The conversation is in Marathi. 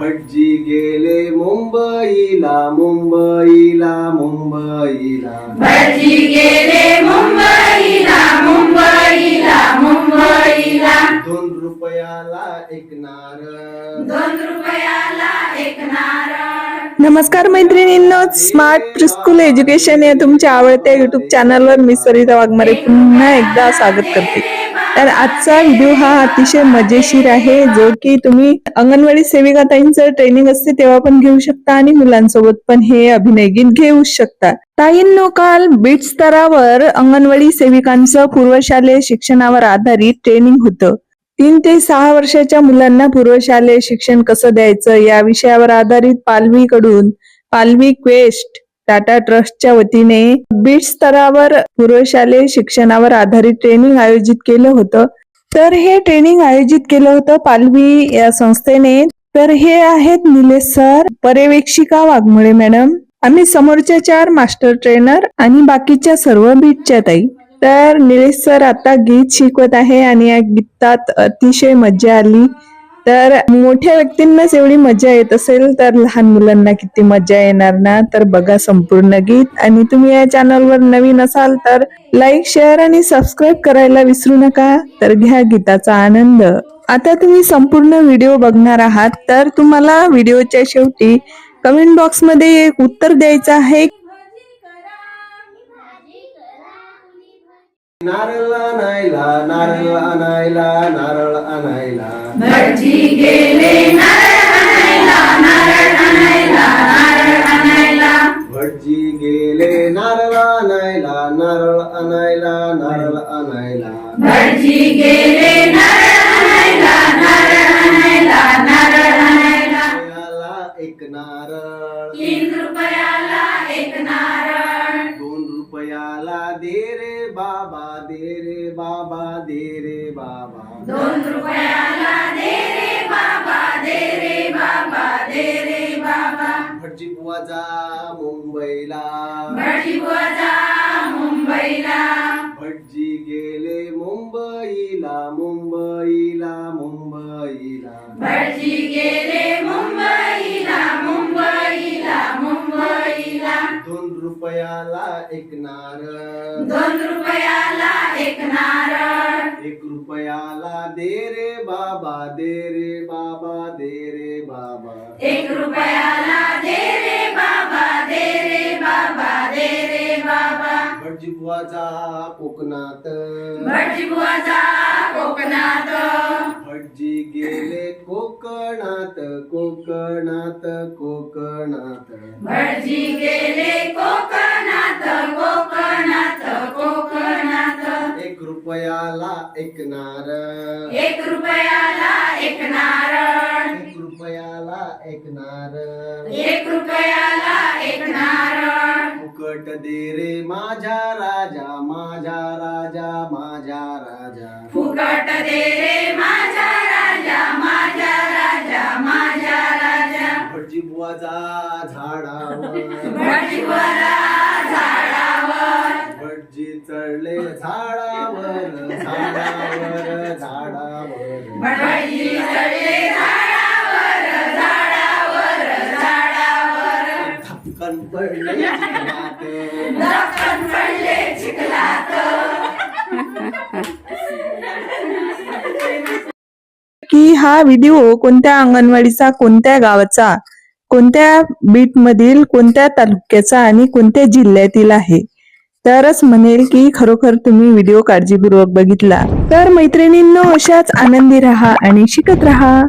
भटजी गेले मुंबईला मुंबईला मुंबईला. भटजी गेले मुंबईला मुंबईला मुंबईला. दोन रुपयाला एक नारळ. दोन रुपयाला एक नारळ. नमस्कार मैत्रिणींनो स्मार्ट प्रिस्कूल एज्युकेशन या तुमच्या आवडत्या युट्यूब चॅनलवर मी सरिता वाघमारे पुन्हा एकदा स्वागत करते. तर आजचा व्हिडिओ हा अतिशय मजेशीर आहे जो की तुम्ही अंगणवाडी सेविका ताईंचं ट्रेनिंग असते तेव्हा पण घेऊ शकता आणि मुलांसोबत पण हे अभिनय गीत घेऊ शकता. ताईंनो काल बीट स्तरावर अंगणवाडी सेविकांचं पूर्वशालेय शिक्षणावर आधारित ट्रेनिंग होतं. तीन ते सहा वर्षाच्या मुलांना पूर्वशालेय शिक्षण कसं द्यायचं या विषयावर आधारित पालवीकडून पालवी क्वेस्ट टाटा ट्रस्टच्या वतीने बीट स्तरावर पूर्वशालेय शिक्षणावर आधारित ट्रेनिंग आयोजित केलं होतं. तर हे ट्रेनिंग आयोजित केलं होतं पालवी या संस्थेने. तर हे आहेत निलेश सर पर्यवेक्षिका वाघमोळे मॅडम आम्ही समोरच्या चार मास्टर ट्रेनर आणि बाकीच्या सर्व बीटच्या ताई. तर निलेश सर आता गीत शिकवत आहे आणि या गीतात अतिशय मज्जा आली. तर मोठ्या व्यक्तींनाच एवढी मजा येत असेल तर लहान मुलांना किती मजा येणार ना? तर बघा संपूर्ण गीत. आणि तुम्ही या चॅनलवर नवीन असाल तर लाईक शेअर आणि सबस्क्राईब करायला विसरू नका. तर घ्या गीताचा आनंद. आता तुम्ही संपूर्ण व्हिडिओ बघणार आहात. तर तुम्हाला व्हिडिओच्या शेवटी कमेंट बॉक्समध्ये एक उत्तर द्यायचं आहे. नारळ आणायला नारळ आणायला नारळ आणायला भटजी गेले नारळ आणायला नारळ आणायला नारळ आणायला भटजी गेले नारळ आणायला नारळ आणायला नारळ आणायला भटजी गेले रे बाबा दे रे बाबा दे रे बाबा. दोन रुपयाला दे रे बाबा दे रे बाबा दे रे बाबा. भटजी बुवा जा मुंबईला. भटजी बुवा जा मुंबईला. भटजी गेले मुंबईला मुंबईला मुंबईला. भटजी गेले मुंबईला मुंबईला मुंबईला. दोन रुपयाला एक नारळ. दोन रुपयाला एक नारळ. एक रुपयाला दे रे बाबा दे रे बाबा दे रे बाबा. एक रुपयाला दे रे बाबा दे रे बाबा दे रे बाबा. भटजी बुवा जा कोकणात. भटजी बुवा जा कोकणात. भटजी गेले कोकणात कोकणात कोकणात. भटजी गेले एक रुपयाला एक नारळ. एक रुपयाला एक नारळ. एक रुपयाला एक नारळ. फुकट दे रे माझ्या राजा माझ्या राजा माझ्या राजा. फुकट दे रे माझा राजा माझा राजा माझा राजा. भटजी बुवा जा झाडावर. भटजीवरा झाडावर हा व्हिडिओ कोणत्या अंगणवाडीचा कोणत्या गावाचा कोणत्या बीट मधील कोणत्या तालुक्याचा आणि कोणत्या जिल्ह्यातील आहे? तरच म्हणेल की खरोखर तुम्ही व्हिडिओ काळजीपूर्वक बघितला. तर मैत्रिणींनो अशाच आनंदी राहा आणि शिकत राहा.